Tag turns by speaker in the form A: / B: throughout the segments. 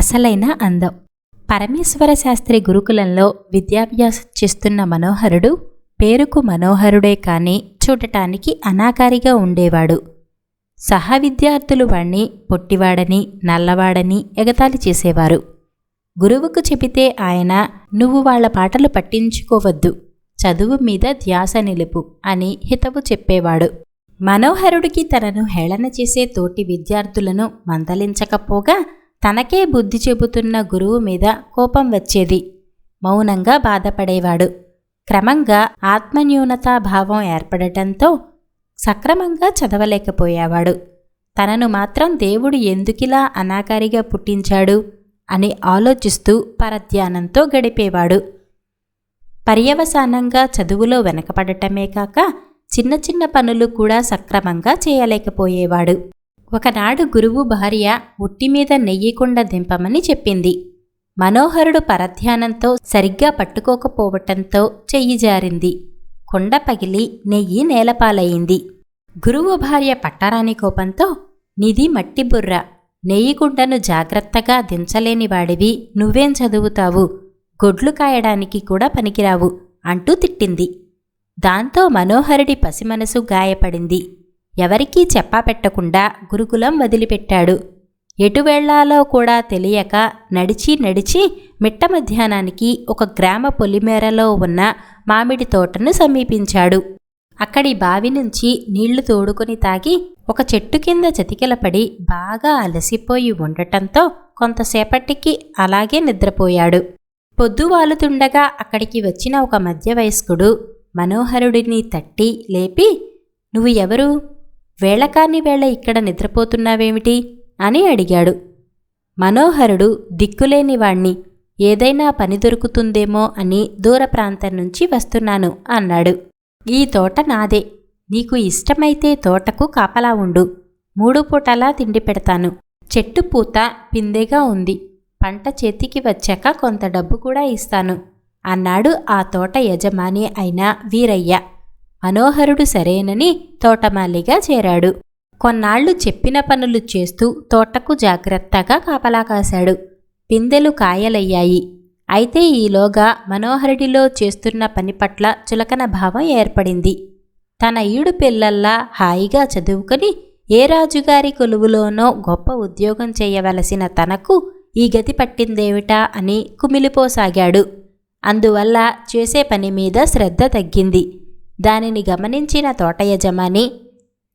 A: అసలైన అందం. పరమేశ్వర శాస్త్రి గురుకులంలో విద్యాభ్యాసం చేస్తున్న మనోహరుడు పేరుకు మనోహరుడే కాని చూడటానికి అనాకారిగా ఉండేవాడు. సహ విద్యార్థులు వాణ్ణి పొట్టివాడని నల్లవాడని ఎగతాళి చేసేవారు. గురువుకు చెబితే ఆయన నువ్వు వాళ్ళ పాటలు పట్టించుకోవద్దు. చదువు మీద ధ్యాస నిలుపు అని హితవు చెప్పేవాడు. మనోహరుడికి తనను హేళన చేసే తోటి విద్యార్థులను మందలించకపోగా తనకే బుద్ధి చెబుతున్న గురువు మీద కోపం వచ్చేది. మౌనంగా బాధపడేవాడు. క్రమంగా ఆత్మన్యూనతా భావం ఏర్పడటంతో సక్రమంగా చదవలేకపోయేవాడు. తనను మాత్రం దేవుడు ఎందుకిలా అనాకారిగా పుట్టించాడు అని ఆలోచిస్తూ పరధ్యానంతో గడిపేవాడు. పర్యవసానంగా చదువులో వెనకపడటమే కాక చిన్న చిన్న పనులు కూడా సక్రమంగా చేయలేకపోయేవాడు. ఒకనాడు గురువు భార్య ఉట్టి మీద నెయ్యికుండ దింపమని చెప్పింది. మనోహరుడు పరధ్యానంతో సరిగ్గా పట్టుకోకపోవటంతో చెయ్యి జారింది. కొండ పగిలి నెయ్యి నేలపాలయ్యింది. గురువు భార్య పట్టరాని కోపంతో నిధి మట్టి బుర్ర నెయ్యికుండను జాగ్రత్తగా దించలేని వాడివి నువ్వేం చదువుతావు? గొడ్లు కాయడానికి కూడా పనికిరావు అంటూ తిట్టింది. దాంతో మనోహరుడి పసిమనసు గాయపడింది. ఎవరికీ చెప్పాపెట్టకుండా గురుకులం వదిలిపెట్టాడు. ఎటువేళ్ళాలో కూడా తెలియక నడిచి నడిచి మిట్ట మధ్యాహ్నానికి ఒక గ్రామ పొలిమేరలో ఉన్న మామిడి తోటను సమీపించాడు. అక్కడి బావి నుంచి నీళ్ళు తోడుకొని తాగి ఒక చెట్టు కింద చతికిలపడి బాగా అలసిపోయి ఉండటంతో కొంతసేపటికి అలాగే నిద్రపోయాడు. పొద్దువాలుతుండగా అక్కడికి వచ్చిన ఒక మధ్యవయస్కుడు మనోహరుడిని తట్టి లేపి నువ్వు ఎవరు? వేళకాని వేళ ఇక్కడ నిద్రపోతున్నావేమిటి? అని అడిగాడు. మనోహరుడు దిక్కులేనివాణ్ణి ఏదైనా పని దొరుకుతుందేమో అని దూర ప్రాంతం నుంచి వస్తున్నాను అన్నాడు. ఈ తోట నాదే నీకు ఇష్టమైతే తోటకు కాపలా ఉండు మూడు పూటలా తిండి పెడతాను. చెట్టు పూత పిందెగా ఉంది పంట చేతికి వచ్చాక కొంత డబ్బు కూడా ఇస్తాను అన్నాడు ఆ తోట యజమాని అయిన వీరయ్య. మనోహరుడు సరేనని తోటమాలిగా చేరాడు. కొన్నాళ్ళు చెప్పిన పనులు చేస్తూ తోటకు జాగ్రత్తగా కాపలా కాశాడు. పిందెలు కాయలయ్యాయి. అయితే ఈలోగా మనోహరుడిలో చేస్తున్న పని పట్ల చులకన భావం ఏర్పడింది. తన ఈడు పిల్లల్లా హాయిగా చదువుకొని ఏ రాజుగారి కొలువులోనో గొప్ప ఉద్యోగం చేయవలసిన తనకు ఈ గతి పట్టిందేమిటా అని కుమిలిపోసాగాడు. అందువల్ల చేసే పని మీద శ్రద్ధ తగ్గింది. దానిని గమనించిన తోట యజమాని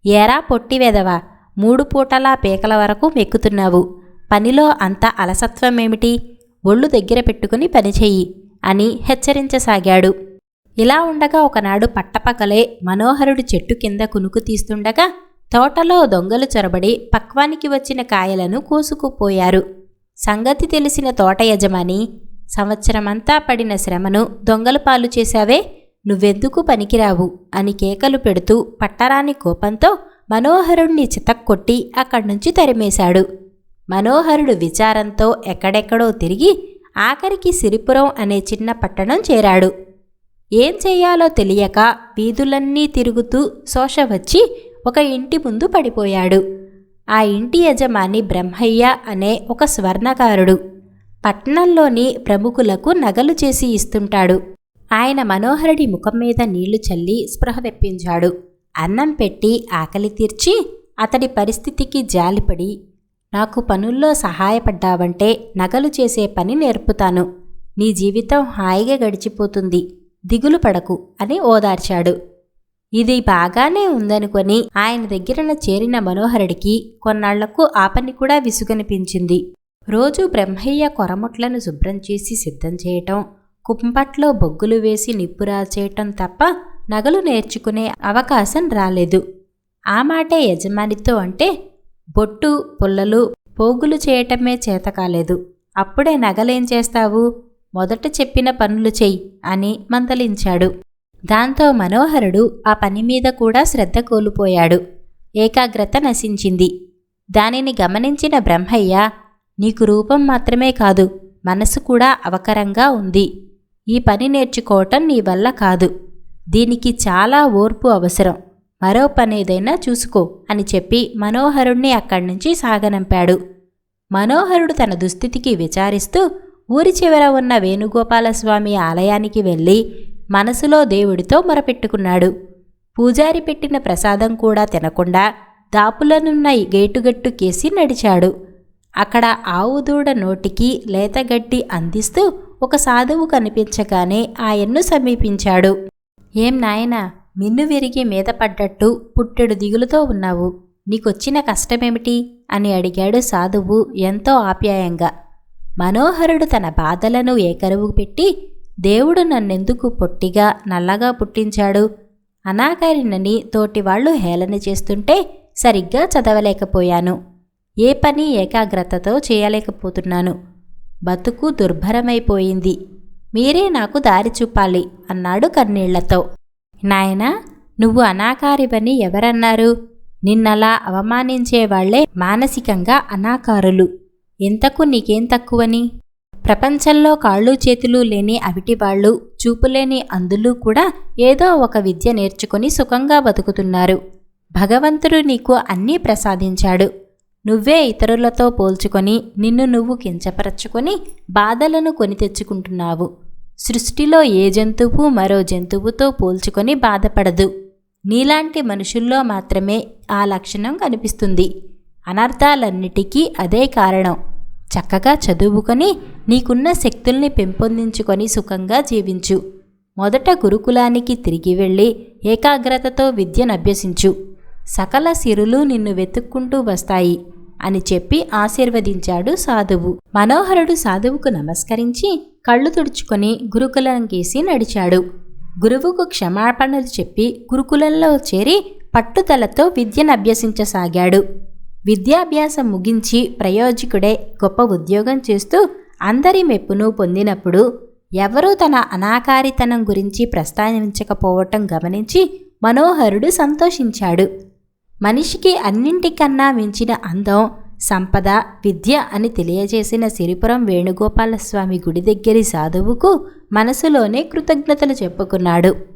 A: ఏరా పొట్టివెదవా మూడు పూటలా పీకల వరకు మెక్కుతున్నావు. పనిలో అంత అలసత్వమేమిటి? ఒళ్ళు దగ్గర పెట్టుకుని పనిచెయ్యి అని హెచ్చరించసాగాడు. ఇలా ఉండగా ఒకనాడు పట్టపకలే మనోహరుడు చెట్టు కింద కునుకు తీస్తుండగా తోటలో దొంగలు చొరబడి పక్వానికి వచ్చిన కాయలను కోసుకుపోయారు. సంగతి తెలిసిన తోట యజమాని సంవత్సరమంతా పడిన శ్రమను దొంగలు పాలు చేశావే? నువ్వెందుకు పనికిరావు? అని కేకలు పెడుతూ పట్టరాని కోపంతో మనోహరుణ్ణి చితక్కొట్టి అక్కడి నుంచి తరిమేశాడు. మనోహరుడు విచారంతో ఎక్కడెక్కడో తిరిగి ఆఖరికి సిరిపురం అనే చిన్న పట్టణం చేరాడు. ఏం చేయాలో తెలియక వీధులన్నీ తిరుగుతూ శోష వచ్చి ఒక ఇంటి ముందు పడిపోయాడు. ఆ ఇంటి యజమాని బ్రహ్మయ్య అనే ఒక స్వర్ణకారుడు పట్టణంలోని ప్రముఖులకు నగలు చేసి ఇస్తుంటాడు. ఆయన మనోహరుడి ముఖం మీద నీళ్ళు చల్లి స్పృహ తెప్పించాడు అన్నం పెట్టి ఆకలి తీర్చి అతడి పరిస్థితికి జాలిపడి నాకు పనుల్లో సహాయపడ్డావంటే నగలు చేసే పని నేర్పుతాను. నీ జీవితం హాయిగా గడిచిపోతుంది. దిగులు పడకు అని ఓదార్చాడు. ఇది బాగానే ఉందనుకొని ఆయన దగ్గరన చేరిన మనోహరుడికి కొన్నాళ్ళకు ఆ పని కూడా విసుగనిపించింది. రోజు బ్రహ్మయ్య కొరముట్లను శుభ్రం చేసి సిద్ధం చేయటం కుంపట్లో బొగ్గులు వేసి నిప్పురా చేయటం తప్ప నగలు నేర్చుకునే అవకాశం రాలేదు. ఆ మాటే యజమానితో అంటే బొట్టు పుల్లలు పోగులు చేయటమే చేత కాలేదు. అప్పుడే నగలేం చేస్తావు? మొదట చెప్పిన పనులు చెయ్యి అని మందలించాడు. దాంతో మనోహరుడు ఆ పని మీద కూడా శ్రద్ధ కోల్పోయాడు. ఏకాగ్రత నశించింది. దానిని గమనించిన బ్రహ్మయ్య నీకు రూపం మాత్రమే కాదు మనసు కూడా అవకరంగా ఉంది. ఈ పని నేర్చుకోవటం నీ వల్ల కాదు. దీనికి చాలా ఓర్పు అవసరం. మరో పనేదైనా చూసుకో అని చెప్పి మనోహరుణ్ణి అక్కడి నుంచి సాగనంపాడు. మనోహరుడు తన దుస్థితికి విచారిస్తూ ఊరి చివర ఉన్న వేణుగోపాలస్వామి ఆలయానికి వెళ్ళి మనసులో దేవుడితో మొరపెట్టుకున్నాడు. పూజారి పెట్టిన ప్రసాదం కూడా తినకుండా దాపులనున్న గేటుగట్టు కేసి నడిచాడు. అక్కడ ఆవు దూడ నోటికి లేతగడ్డి అందిస్తూ ఒక సాధువు కనిపించగానే ఆయన్ను సమీపించాడు. ఏం నాయనా మిన్ను విరిగి మీద పడ్డట్టు పుట్టెడు దిగులుతో ఉన్నావు. నీకొచ్చిన కష్టమేమిటి? అని అడిగాడు సాధువు ఎంతో ఆప్యాయంగా. మనోహరుడు తన బాధలను ఏకరువు పెట్టి దేవుడు నన్నెందుకు పొట్టిగా నల్లగా పుట్టించాడు? అనాకారినని తోటివాళ్ళు హేళన చేస్తుంటే సరిగ్గా చదవలేకపోయాను. ఏ పని ఏకాగ్రతతో చేయలేకపోతున్నాను. బతుకు దుర్భరమైపోయింది. మీరే నాకు దారి చూపాలి అన్నాడు కన్నీళ్ళతో. నాయనా నువ్వు అనాకారివని ఎవరన్నారు? నిన్నలా అవమానించేవాళ్ళే మానసికంగా అనాకారులు. ఎంతకు నీకేం తక్కువని? ప్రపంచంలో కాళ్ళు చేతులు లేని అవిటివాళ్ళు చూపులేని అందులు కూడా ఏదో ఒక విద్య నేర్చుకుని సుఖంగా బతుకుతున్నారు. భగవంతుడు నీకు అన్నీ ప్రసాదించాడు. నువ్వే ఇతరులతో పోల్చుకొని నిన్ను నువ్వు కించపరచుకొని బాధలను కొని తెచ్చుకుంటున్నావు. సృష్టిలో ఏ జంతువు మరో జంతువుతో పోల్చుకొని బాధపడదు. నీలాంటి మనుషుల్లో మాత్రమే ఆ లక్షణం కనిపిస్తుంది. అనర్థాలన్నిటికీ అదే కారణం. చక్కగా చదువుకొని నీకున్న శక్తుల్ని పెంపొందించుకొని సుఖంగా జీవించు. మొదట గురుకులానికి తిరిగి వెళ్ళి ఏకాగ్రతతో విద్యనభ్యసించు సకల సిరులు నిన్ను వెతుక్కుంటూ వస్తాయి. అని చెప్పి ఆశీర్వదించాడు సాధువు. మనోహరుడు సాధువుకు నమస్కరించి కళ్ళు తుడుచుకొని గురుకులం గీసి నడిచాడు. గురువుకు క్షమాపణలు చెప్పి గురుకులంలో చేరి పట్టుదలతో విద్యను అభ్యసించసాగాడు. విద్యాభ్యాసం ముగించి ప్రయోజకుడే గొప్ప ఉద్యోగం చేస్తూ అందరి మెప్పును పొందినప్పుడు ఎవరూ తన అనాకారితనం గురించి ప్రస్తావించకపోవటం గమనించి మనోహరుడు సంతోషించాడు. మనిషికి అన్నింటికన్నా మించిన అందం సంపద విద్య అని తెలియజేసిన సిరిపురం వేణుగోపాలస్వామి గుడి దగ్గరి సాధువుకు మనసులోనే కృతజ్ఞతలు చెప్పుకున్నాడు.